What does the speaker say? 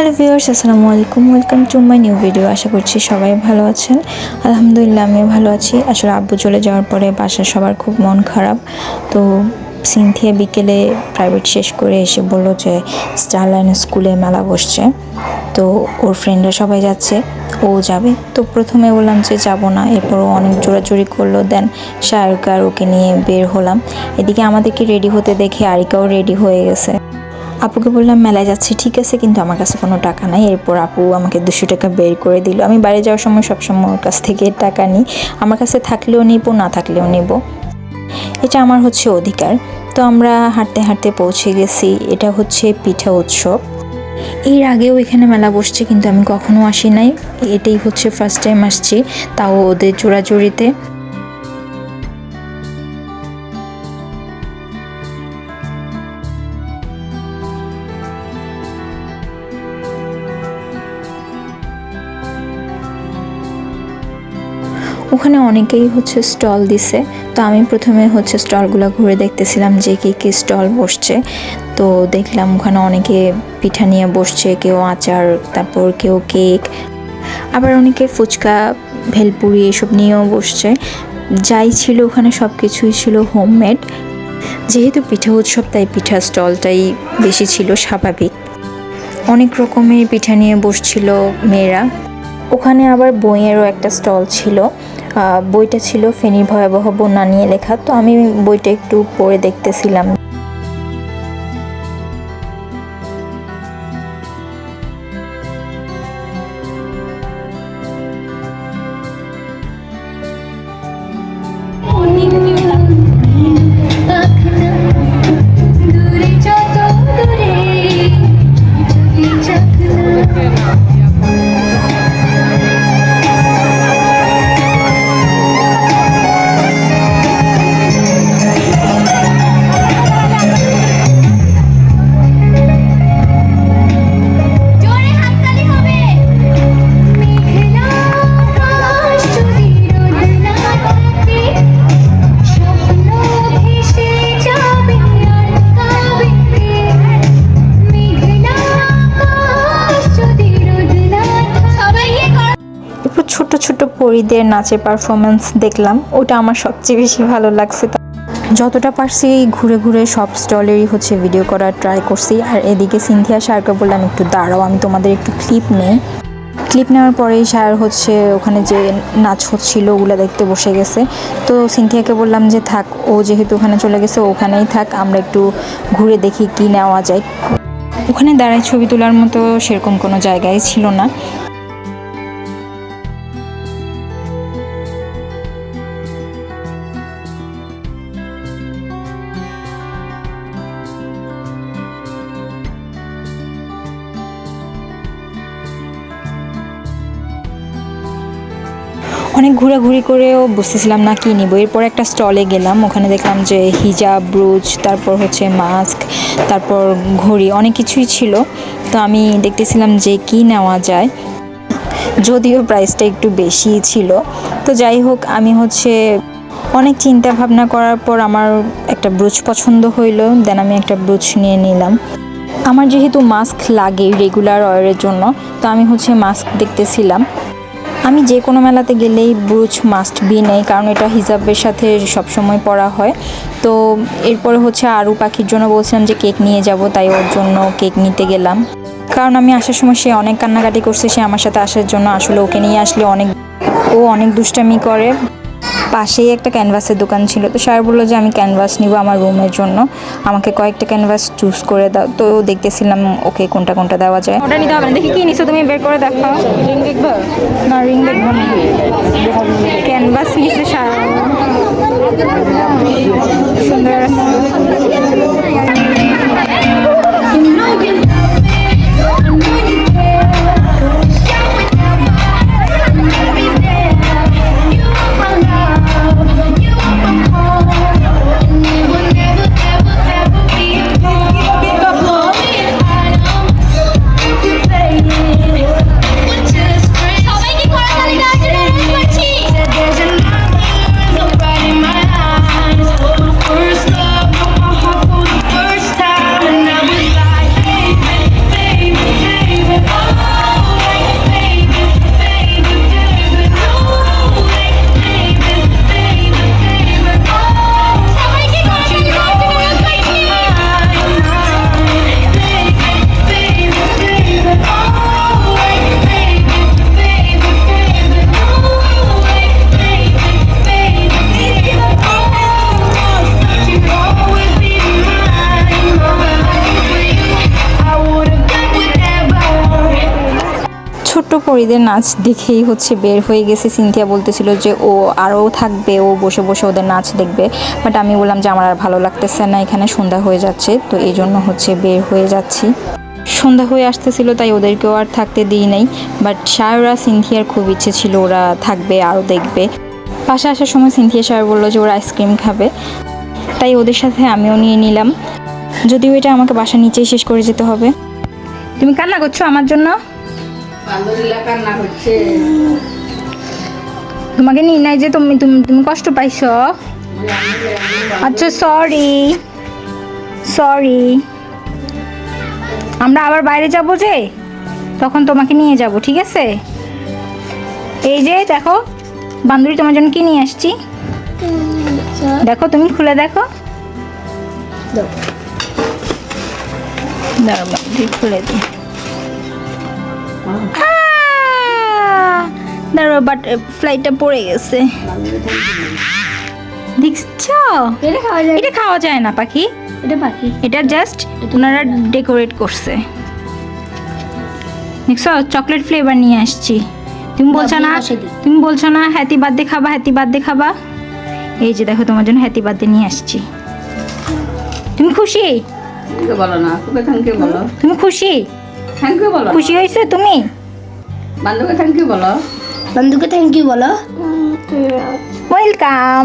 Hello viewers, আসসালামু আলাইকুম। Welcome to my new video আশা করছি সবাই ভালো আছেন। আলহামদুলিল্লাহ, আমিও ভালো আছি। আসলে আব্বু চলে যাওয়ার পরে বাসার সবার খুব মন খারাপ। তো সিনথিয়া বিকেলে প্রাইভেট শেষ করে এসে বলল যে স্টারলাইন স্কুলে মেলা বসছে। তো ওর ফ্রেন্ডরা সবাই যাচ্ছে। ও যাবে। তো প্রথমে বললাম যে, যাব না। এরপর অনেক জোরাজোরি করল। দেন শায়রকার ওকে নিয়ে বের হলাম। এদিকে আমাদেরকে রেডি হতে দেখে আরিকাও রেডি হয়ে গেছে। আপুকে বললাম, মেলায় যাচ্ছি, ঠিক আছে, কিন্তু আমার কাছে কোনো টাকা নাই। এরপর আপু আমাকে দুশো টাকা বের করে দিল। আমি বাইরে যাওয়ার সময় সবসময় ওর কাছ থেকে টাকা নিই। আমার কাছে থাকলেও নিব, না থাকলেও নেব। এটা আমার হচ্ছে অধিকার। তো আমরা হাঁটতে হাঁটতে পৌঁছে গেছি। এটা হচ্ছে পিঠা উৎসব। এর আগেও এখানে মেলা বসছে, কিন্তু আমি কখনো আসি নাই। এটাই হচ্ছে ফার্স্ট টাইম আসছি, তাও ওদের জোড়াজুড়িতে। ওখানে অনেকেই হচ্ছে স্টল দিছে। তো আমি প্রথমে হচ্ছে স্টলগুলো ঘুরে দেখতেছিলাম যে কী কী স্টল বসছে। তো দেখলাম ওখানে অনেকে পিঠা নিয়ে বসছে, কেউ আচার, তারপর কেউ কেক। আবার অনেকে ফুচকা, ভেলপুরি এসব নিয়েও বসছে। যাই ছিল ওখানে সব কিছুই ছিল হোমমেড। যেহেতু পিঠা উৎসব, তাই পিঠা স্টলটাই বেশি ছিল স্বাভাবিক। অনেক রকমের পিঠা নিয়ে বসছিল মেয়েরা। ওখানে আবার বইয়েরও একটা স্টল ছিল। বইটা ছিল ফেনীর ভয়াবহ বন্যা নিয়ে লেখা। তো আমি বইটা একটু পড়ে দেখতেছিলাম। ছোট ছোট পরীদের নাচের পারফরমেন্স দেখলাম, ওটা আমার সবচেয়ে বেশি ভালো লাগছে। যতটা পারছি ঘুরে ঘুরে সব স্টলেরই হচ্ছে ভিডিও করার ট্রাই করছি। আর এদিকে সিনথিয়া সারকে বললাম, একটু দাঁড়াও, আমি তোমাদের একটু ক্লিপ নেই। ক্লিপ নেওয়ার পরেই স্যার হচ্ছে ওখানে যে নাচ হচ্ছিল, ওগুলো দেখতে বসে গেছে। তো সিনথিয়াকে বললাম যে, থাক, ও যেহেতু ওখানে চলে গেছে, ওখানেই থাক, আমরা একটু ঘুরে দেখি কি নেওয়া যায়। ওখানে দাঁড়ায় ছবি তোলার মতো সেরকম কোনো জায়গায় ছিল না। অনেক ঘোরাঘুরি করেও বুঝতেছিলাম না কি নিব। এরপর একটা স্টলে গেলাম, ওখানে দেখলাম যে হিজাব ব্রুজ তারপর হচ্ছে মাস্ক তারপর ঘড়ি, অনেক কিছুই ছিল। তো আমি দেখতেছিলাম যে কি নেওয়া যায়। যদিও প্রাইসটা একটু বেশি ছিল। তো যাই হোক, আমি হচ্ছে অনেক চিন্তা ভাবনা করার পর আমার একটা ব্রুজ পছন্দ হইল দেন আমি একটা ব্রুজ নিয়ে নিলাম। আমার যেহেতু মাস্ক লাগে রেগুলার ওয়ারের জন্য, তো আমি হচ্ছে মাস্ক দেখতেছিলাম। আমি যে কোনো মেলাতে গেলেই ব্রুচ মাস্ট বি নেই, কারণ এটা হিজাবের সাথে সবসময় পরা হয়। তো এরপরে হচ্ছে আরু পাখির জন্য বলছিলাম যে কেক নিয়ে যাব, তাই ওর জন্য কেক নিতে গেলাম। কারণ আমি আসার সময় সে অনেক কান্নাকাটি করছে, সে আমার সাথে আসার জন্য আসলে ওকে নিয়ে আসলে অনেক, ও অনেক দুষ্টামি করে। পাশেই একটা ক্যানভাসের দোকান ছিল। তো স্যার বলল যে আমি ক্যানভাস নিব আমার রুমের জন্য। আমাকে কয়েকটা ক্যানভাস চুজ করে দাও। তো দেখতেছিলাম ওকে কোনটা কোনটা দেওয়া যায়। ওটা নিতে হবে দেখি কি নিছো তুমি বের করে দেখাও রিং দেখবা? না রিং দেখব না। ক্যানভাস নিছে স্যার। সুন্দর আছে। পরিদের নাচ দেখেই হচ্ছে বের হয়ে গেছে। সিনথিয়া বলতেছিল যে, ও আরও থাকবে, ও বসে বসে ওদের নাচ দেখবে। বাট আমি বললাম যে, আমার আর ভালো লাগতেছে না, এখানে সন্ধ্যা হয়ে যাচ্ছে। তো এই জন্য হচ্ছে বের হয়ে যাচ্ছি। সন্ধ্যা হয়ে আসতেছিল, তাই ওদেরকেও আর থাকতে দিই নাই। বাট সায়রা, সিনথিয়ার খুব ইচ্ছে ছিল ওরা থাকবে, আরও দেখবে। পাশে আসার সময় সিনথিয়া সাহেব বলল যে, ওরা আইসক্রিম খাবে। তাই ওদের সাথে আমিও নিয়ে নিলাম। যদিও এটা আমাকে বাসা নিচেই শেষ করে যেতে হবে। তুমি কান্না করছ আমার জন্য? তোমাকে নিয়ে নাই যে তুমি তুমি তুমি কষ্ট পাইছো? আচ্ছা সরি সরি আমরা আবার বাইরে যাব যে? তখন তোমাকে নিয়ে যাব, ঠিক আছে? এই যে, দেখো, বান্ধবী তোমার জন্য কি নিয়ে আসছি? দেখো, তুমি খুলে দেখো। খুলে দিই। আহ! দাঁড়াও বাট ফ্লাইটটা পড়ে গেছে। দেখছ? এটা খাওয়া যায় এটা খাওয়া যায় না পাখি। এটা পাখি। এটা জাস্ট ওনারা ডেকোরেট করছে। দেখছ? চকলেট ফ্লেভার নিয়ে আসছি। তুমি বলছো না। তুমি বলছো না হ্যাপি বার্থডে খাবা হ্যাপি বার্থডে খাবা? এই যে দেখো তোমার জন্য হ্যাপি বার্থডে নিয়ে আসছি। তুমি খুশি? বলো না বলো। তুমি খুশি? থ্যাংক ইউ বলো। খুশি হয়েছে তুমি? বান্ধবীকে থ্যাংক ইউ বলো। বন্ধুকে থ্যাংক ইউ বলো। ওয়েলকাম